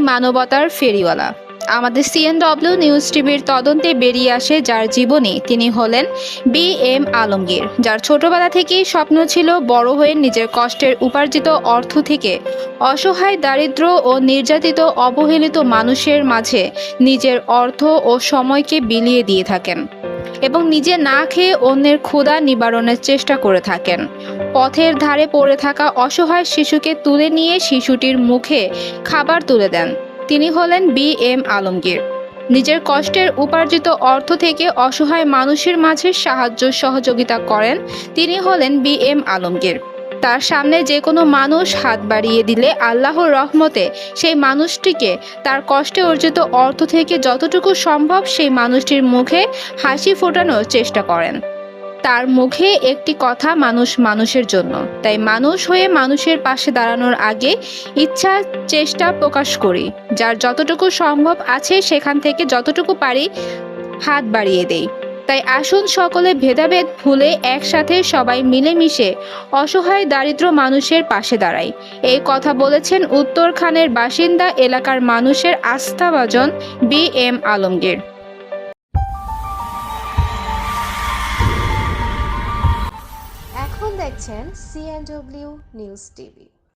মানবতার ফেরিওয়ালা? আমাদের সিএনডব্লিউ নিউজ টিভির তদন্তে বেরিয়ে আসে যার জীবনী। তিনি হলেন বি এম আলমগীর, যার ছোটবেলা থেকেই স্বপ্ন ছিল বড় হয়ে নিজের কষ্টের উপার্জিত অর্থ থেকে অসহায়, দারিদ্র ও নির্যাতিত, অবহেলিত মানুষের মাঝে নিজের অর্থ ও সময়কে বিলিয়ে দিয়ে থাকেন। এবং নিজে না খেয়ে অন্যের ক্ষুধা নিবারণের চেষ্টা করে থাকেন। পথের ধারে পড়ে থাকা অসহায় শিশুকে তুলে নিয়ে শিশুটির মুখে খাবার তুলে দেন। তিনি হলেন বি এম আলমগীর। নিজের কষ্টের উপার্জিত অর্থ থেকে অসহায় মানুষের মাঝে সাহায্য সহযোগিতা করেন। তিনি হলেন বি এম আলমগীর। তার সামনে যে কোনো মানুষ হাত বাড়িয়ে দিলে আল্লাহর রহমতে সেই মানুষটিকে তার কষ্টে অর্জিত অর্থ থেকে যতটুকু সম্ভব সেই মানুষটির মুখে হাসি ফোটানোর চেষ্টা করেন। তার মুখে একটি কথা মানুষ মানুষের জন্য। তাই মানুষ হয়ে মানুষের পাশে দাঁড়ানোর আগে ইচ্ছা, চেষ্টা প্রকাশ করি। যার যতটুকু সম্ভব আছে সেখান থেকে যতটুকু পারি হাত বাড়িয়ে দেই। তাই আসুন সকলে ভেদাভেদ ভুলে একসাথে সবাই মিলেমিশে অসহায় দারিদ্র মানুষের পাশে দাঁড়াই। এই কথা বলেছেন উত্তরখানের বাসিন্দা এলাকার মানুষের আস্থাভাজন বি এম আলমগীর। এখন দেখছেন সিএনডব্লিউ নিউজ টিভি।